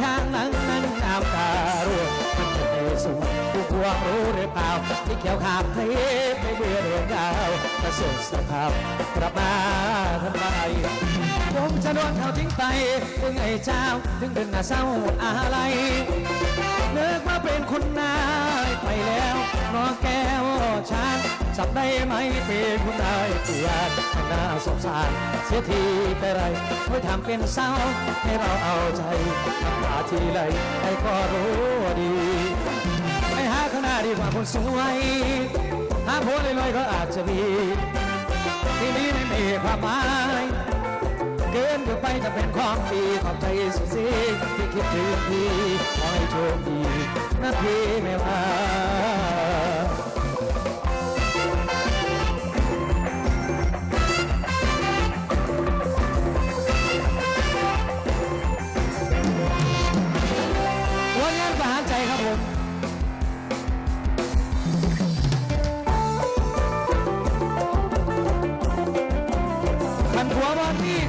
ข้างหลังนั้นน้ำตาร่วงมันจะไปสู่ผู้พวงรู้หรือเปล่าที่เขียวขาดเพลไปเบื่อเรื่องราวประสบสภาพกลับมาทำไมผมจะโดนเขาทิ้งไป ถึงไอ้เจ้า ถึงเป็นหน้าเศร้าอะไรเนึกว่าเป็นคนนายไปแล้วน้องแก้วช้าง สับได้ไหมเป็นคุณนายเกลียดน่าสงสารเสียทีไปไรไม่ทำเป็นเศร้าให้เราเอาใจน้ำตาทีไรใครก็รู้ดีไปหาข้างหน้าดีกว่าคนสวยหาผัวลอยๆก็อาจจะมีที่นี้ไม่มีความหมายเกินเกินไปจะเป็นความดีขอบใจสุดสีที่คิดถึงพี่ขอให้โชคดีนะพี่ไม่ว่า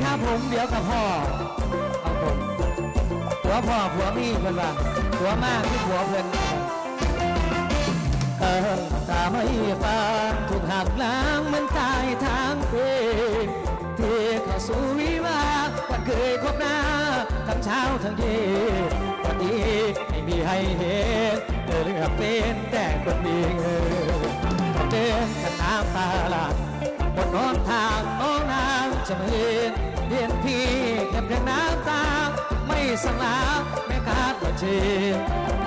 ครับผมเดี๋ยวกับพ่อครับผมผัวพ่อผัวมีเพื่อนว่าผัวมากที่ผัวเพื่อนเออตาไม่ฟังถูกหักล้างมันตายทางเป็นเทเข้าสู่วิวาวันเคยคบหน้าทั้งเช้าทั้งเย็นวันนี้ไม่มีให้เห็นเธอเลือกเป็นแต่คนมีเงินต้องเดินกันน้ำตาหลากบนนอนทางน้องนางจะมาเห็น เห็นพี่เก็บเพียงน้ำตา ไม่สังลาไม่คาดว่าเชี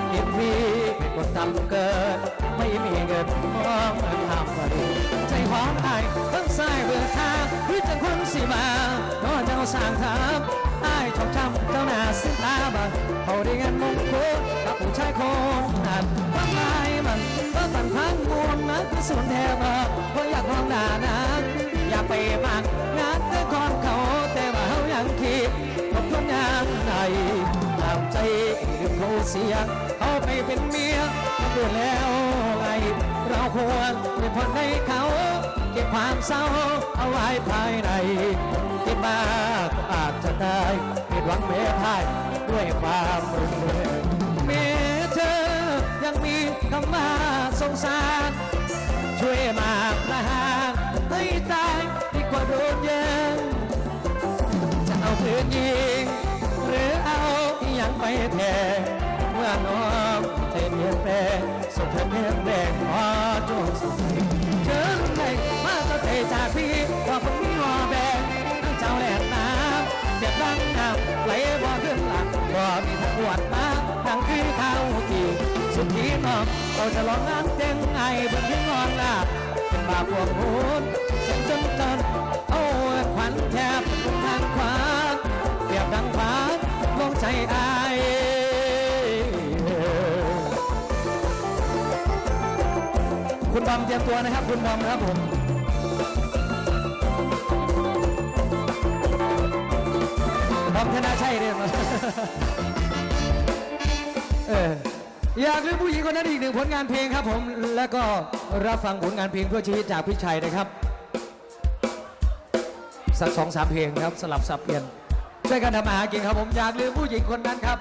เห็นพี่เป็นคนทำเกิน ไม่มีเงินมองเงินทำมาดีใจหวานไอ้ทั้งสายเบื่อทางวิจังคนสีมาน้อเจ้าสร้างทับไอ้ชอบจำเจ้าหน้าสิ้นตาบังเขาได้เงินมงคลกับผู้ชายคนนั้นทำไมมันก็ตันทั้งมวลนะคือส่วนแทบเพราะอยากมองหน้านะอยากไปมากงานแต่ก่ามใจเขาเสียเขาไปเป็นเมียดูแล้วไงเราควรเป็นคนในเขา เก็บความเศร้าเอาไว้ภายในคิดมาก็อาจจะได้ผิดหวังเมทายด้วยความรุนแรงเมเธอยังมีคำว่าสงสาร ช่วยมาประหารให้ตายดีกว่าโดนแย่งจะเอาปืนยิง ไปแทงเมื่อน้องเทเมียนแปลงสุดเทเมียนแดงขอจงสุดเชิญในมาตะเตะจากพี่ว่าผมมีหอแบงทั้งเจ้าแหลกน้ำเบียดดังน้ำไหลบ่ขึ้นหลังบ่มีทางปวดมาดังคือข้าวตีสุดที่น้องเราจะลองงานเต็งไอเบิ่งถึงงอนลาเป็นบาปวงหูนเสียงจนจนโอ้ขวัญแทบเป็นทางขวาเปรียบดังฟ้าลงใจอา คุณบอมเตรียมตัวนะครับ คุณบอมนะครับผมบอมธนาชัยเรียกมาเอออยากเลือกผู้หญิงคนนั้นอีกหนึ่งผลงานเพลงครับผม แล้วก็รับฟังผลงานเพลงเพื่อชีวิตจากพี่ชัยนะครับ สักสองสามเพลงครับสลับสับเปลี่ยนช่วยกันทำมาหากินครับผมอยากลืมผู้หญิงคนนั้นครับ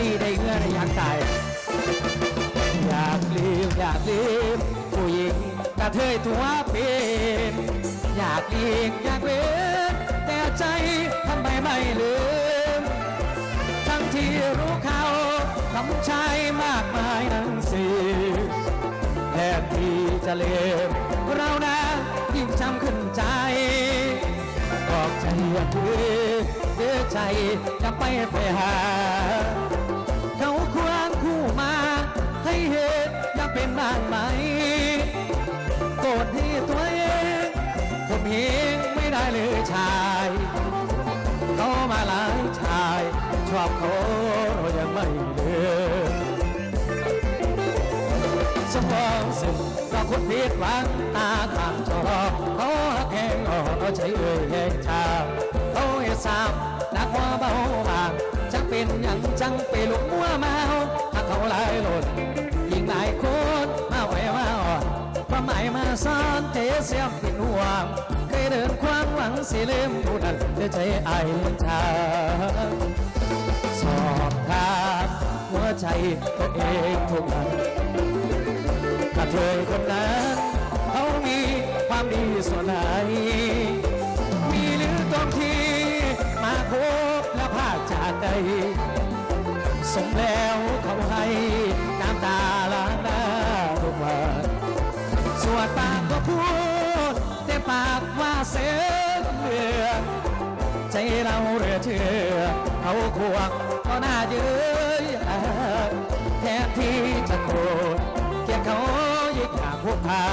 ดีได้เงื่อนอยากตาย อยากลืมอยากลืมผู้หญิงกระเทยตัวเป็นอยากเลียงอยากเว้นแต่ใจทำไมไม่ลืม ทั้งที่รู้เขาทำชายมากมายนั้นสิแทนที่จะลืมเรานะยิ่งจำขึ้นใจบอกใจอยากลืมเดือใจจะไปไปหา ชอบเขาเรายังไม่เลือกสมองสึกเราคนผิดหวังตาทางจอเขาหักแหงออนเอาใจเอ่ยแห่งชาเขาเห็นสามนักว่าเบาบางจังเป็นหยังจังไปลุกมัวเมาถ้าเขาหลายหล่นยิงหลายคนมาไว้มาอ่อนความหมายมาซ่อนเทเสียมเป็นห่วงเคยเดินควางหวังสิลืมผู้นั้นแต่ใจไอายลืมทา ใจตัวเองทุกวันกระเทยคนนั้นเขามีความดีส่วนไหน มีหรือตรงที่มาพบและพาดจากใดสมแล้วเขาให้น้ำตาล้างหน้าทุกวันสวดปากก็พูดแต่ปากว่าเสียเหลือใจเราเรือเชื่อเขาควงก็น่าเย้ยแท นที่จะโกรธเกลียดเขายิ่งอยากพูดพา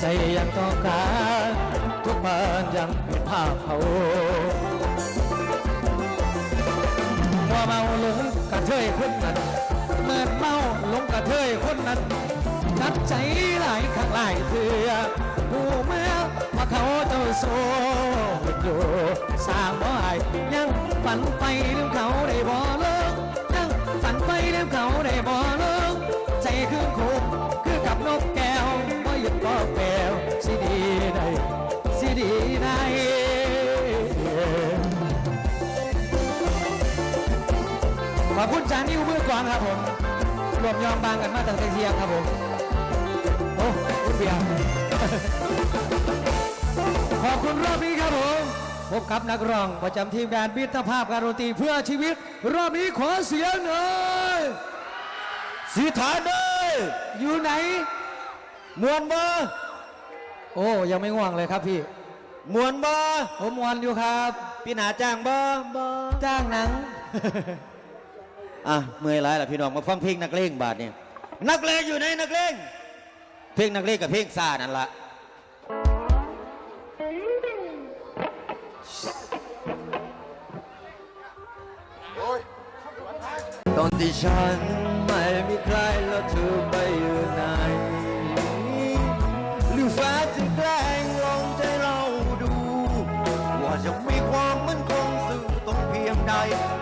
ใจยังต้องการทุกบ้านยังเป็นภาพเขามัวเมาหลงกระเทยคนนั้นเมื่อเมาหลงกระเทยคนนั้นนัดใจหลายครั้งหลายเถื่อผู้เมื่อว่าเขาเจ้าโซ่อยู่สร้างบ่อายยังฝันไปเรื่องเขาได้บ่ นไปเขาได้บ่ลิกใจคือคุกคือกับนกแก้วบ่หยุดบ่แปลวสิดีได้สิดีได้ขอบคุณจานิวเมือก่อนครับผมรวมยอมบางกันมาตั้งแต่เที่ยงครับผมโอ้คุณเบียร์ขอบคุณรอบนี้ครับผม พบกับนักร้องประจำทีมงานมิตรภาพการดนตรีเพื่อชีวิต รอบนี้ขอเสียงหน่อยสีฐานเด้ยอยู่ไหน มวนบ่โอ้ยังไม่ง่วงเลยครับพี่มวนบ่ผมมวนอยู่ครับพี่หนาจ้างบ่บ่จ้างหนัง อะเมื่อยหลายล่ะพี่น้องมาฟังเพลงนักเลงบาทเนี่ยนักเลงอยู่ไหนนักเลงเพลงนักเลงกับเพลงซานั่นละ ตอนที่ฉันไม่มีใครแล้วเธอไปอยู่ไหนหรือฟ้าจะแกล้งลองใจเราดู ว่าจะมีความมั่นคงซึ่งต้องเพียงใด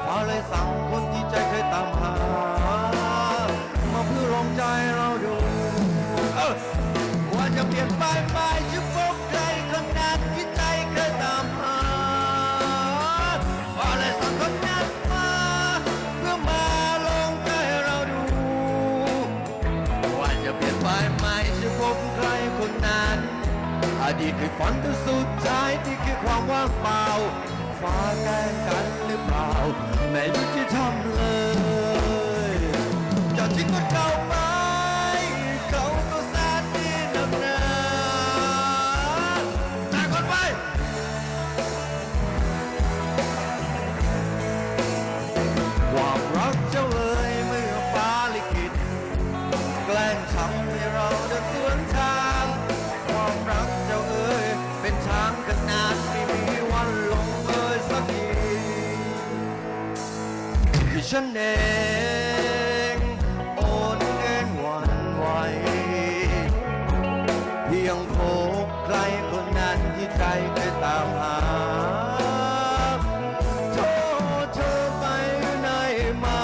ฟ้าเลยสั่งคนที่ใจเคยตามหา มาเพื่อลองใจเราดูว่าจะเปลี่ยนไปไหม จะพบใครคนนั้น อดีตคือฝันแต่สุดท้ายที่คือความว่างเปล่าฟ้าแกล้งกันหรือเปล่าแม่ยุติธรรมเลยจะทิ้งคนเก่าไป ฉันเองโอนเงินหวันไหวเพียงพบใครคนนั้นที่ใจเคยตามหาโทษเธอไปไหนมา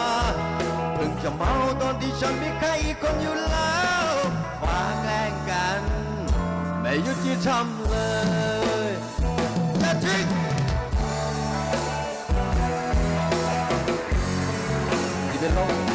เพิ่งจะเมาตอนที่ฉันมีใครอีกคนอยู่แล้วฟ้าแกล้งกัน ไม่ยุติธรรม ที่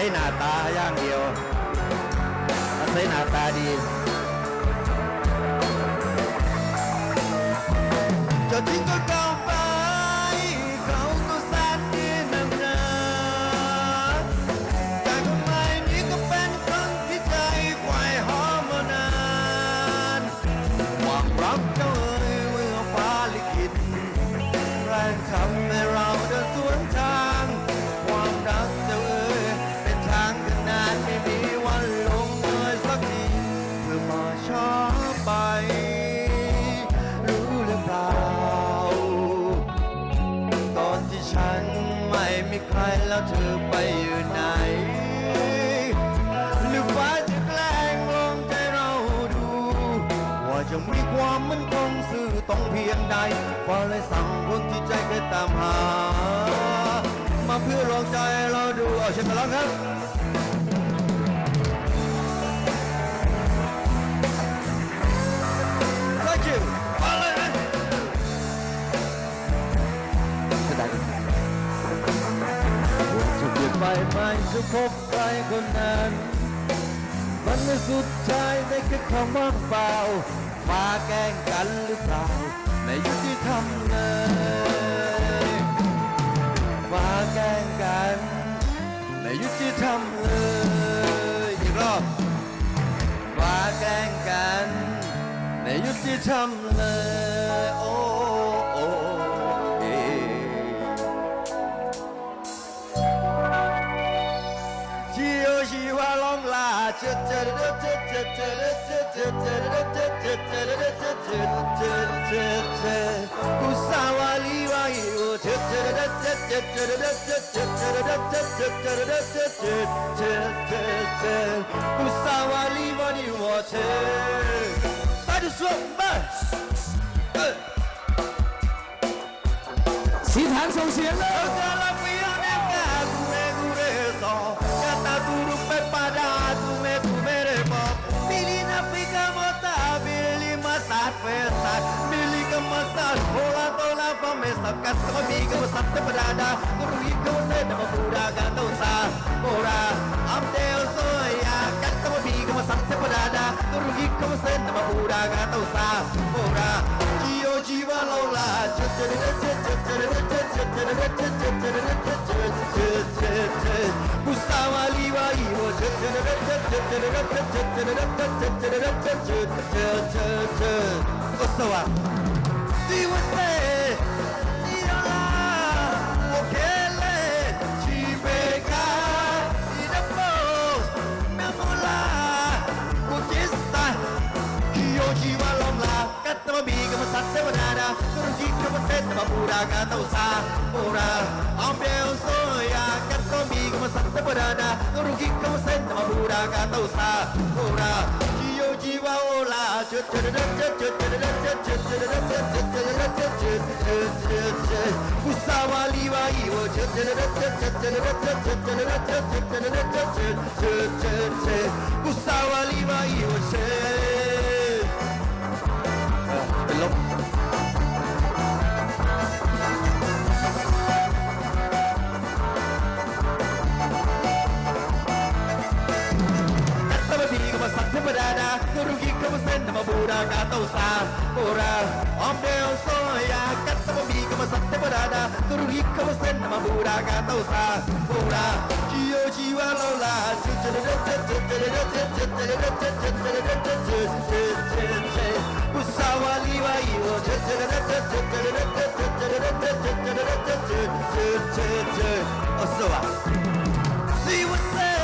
ศัยหน้าตาอย่างเดียวอาศัยหน้าตาดีจะทิ้งก็เก่าไปเขาก็แสนก ความมันคงสื่อต้องเพียงใดฟ้าเลยสั่งคนที่ใจเคยตามหา มาเพื่อลองใจเราดูเอาเชิญมาแล้วครับไปไปจะพบใครคนนั้น มันไม่สุดใจในแค่ความว่างเปล่ามาแกล้งกันหรือเปล่าในยุคที่ทำเนยมาแกล้งกันในยุคที่ทำเลยอีกรอบมาแกล้งกันในยุคที่ทำเลย Usawali money water. I just want birds. สีฐานส่งเสียงเลย confesa Mili ka masaj, hola tola pa me sabka Kami ka masat na parada Kuruhi ka masay na mapura ka tausa Mora, am teo soya Kat ka mabi ka masat sa parada Kuruhi ka masay na mapura ka tausa Mora, iyo jiwa lola Chut chut chut chut chut chut chut chut chut chut chut chut chut chut chut Osoba. Siwese, idola, okele, chibeka, idemo, memula, kukista, lomla. Kata katama biga masate banana, kuruji kamasete mabura, kata usa, ora, ambience, berana Ngurugi kawasan nama pura gak tahu sah Pura Jiwa jiwa ola Usawali wa iwo Usawali wa iwo See what's there.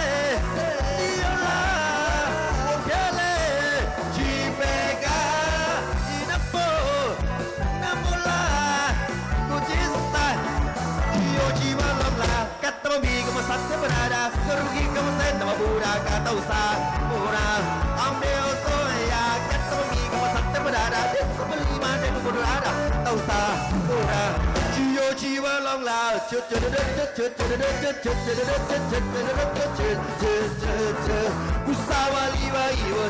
ก็มีก็มาสัตว์เทวดาก็รู้กี่ก็มาเส้นแต่มาบูดากาเต้าซาบูรา come Santa Parada, Disabilima, Murada, Tausa, Mura, Chio Chiva Lamla, Chut, chut, chut, chut, chut, chut, chut, Usawa Liva Iwa,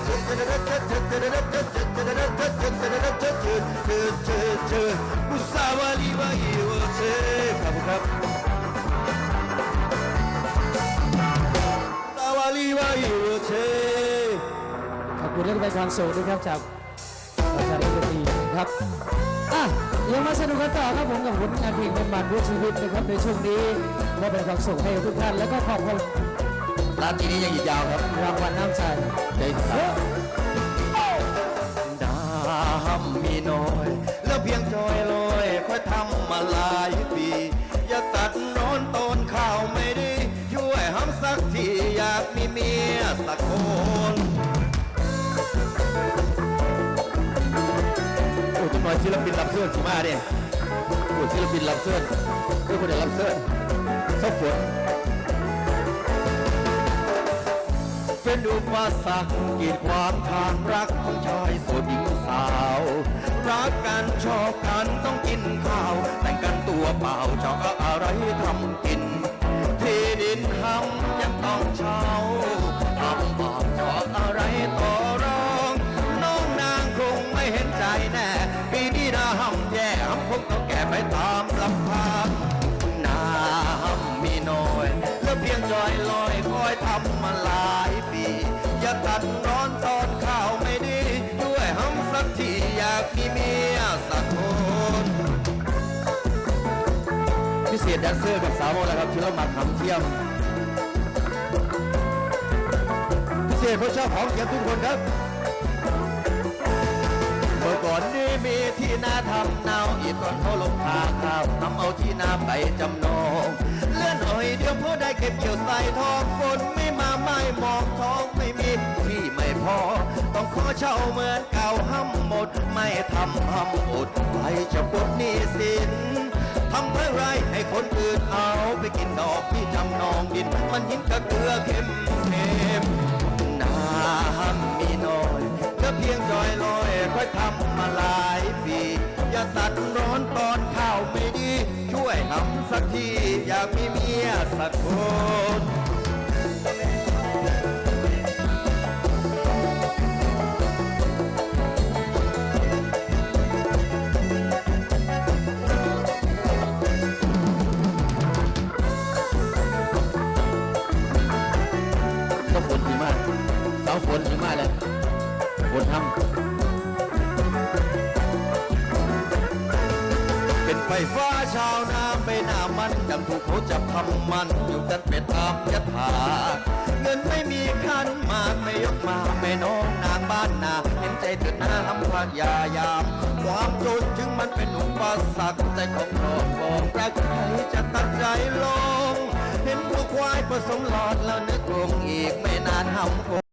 Usawa Liva Iwa, Kabu Kap. Usawa Liva Iwa, ขอบคุณเรื่องรายความสุขด้วยครับจาก ครับอะยังมาสนุกกันต่อครับผมกับผลงานเพลงเป็นบานด้วยชีวิตนะครับในช่วงนี้มอบเป็นความสุขให้ทุกท่านแล้วก็ขอบคุณร้านที่นี้ยังอีกยาวครับรางวัลน้ำใจได้ครับดามมีน้อย แล้วเพียงจอยลอยค่อยทำมาหลายปี อย่าตัดนอนตอนข้าวไม่ดีช่วยห้ำสักทีอยากมีเมียสักคน ศิลปินรับเสื้อสีมาเนี่ยผู้ศิลปินรับเสื้อคือผู้ใดรับเสื้อสักฝนเป็นอุปสรรคกีดขวางทางรักของชายโสดหญิงสาว รักกันชอบกันต้องกินข้าว แต่งกันตัวเปล่าจะเอาอะไรทำกิน ที่ดินทำยังต้องเช่า ต้องแก่ไปตามลำพังน้ำมีน้อยเหลือเพียงจอยลอยคอยทำมาหลายปี อย่าตัดร้อนตอนข้าวไม่ดี ด้วยห้ำสักทีอยากมีเมียสักคนพิเศษแดนเซอร์กับสาวโมแล้วครับที่เรามาทำเที่ยมพิเศษเพราะชอบของเขียนทุกคนครับ ก่อนนี้มีที่นาทำนาอีตอนเขาลงทาข้าวทำเอาที่นาไปจำนองเลื่อนหน่อยเดียวพอได้เก็บเกี่ยวใส่ทองฝนไม่มาไม่มองท้องไม่มีที่ไม่พอ ต้องขอเช่าเหมือนเก่าห้ำหมด ไม่ทำห้ำอดไปจะปดหนี้สินทำเพื่อไรให้คนอื่นเอาไปกินดอกที่จำนองดิน มันหินกับเกลือเค็มเค็มน้ำ เลือเพียงจอยลอยค่อยทำมาหลายปี อย่าตัดร้อนตอนข้าวไม่ดี ช่วยทำสักที อยากมีเมียสักคนฝนหิมะสาวฝนหิมะเลย ฝนทเป็นไฟฟ้าชาวนาไม่น่ามันดำถูกเขาจับทำมันอยู่กันเป็นตามยถาเงินไม่มีคันมากไม่ยกมาไม่น้องนางบ้านนาเห็นใจเถิดนาทำพยายาม ความจนถึงมันเป็นอุปสรรคแต่ของครอบครองรักใครจะตัดใจลง เห็นวัวควายผสมหลอดแล้วนึกคงอีกไม่นานหำคง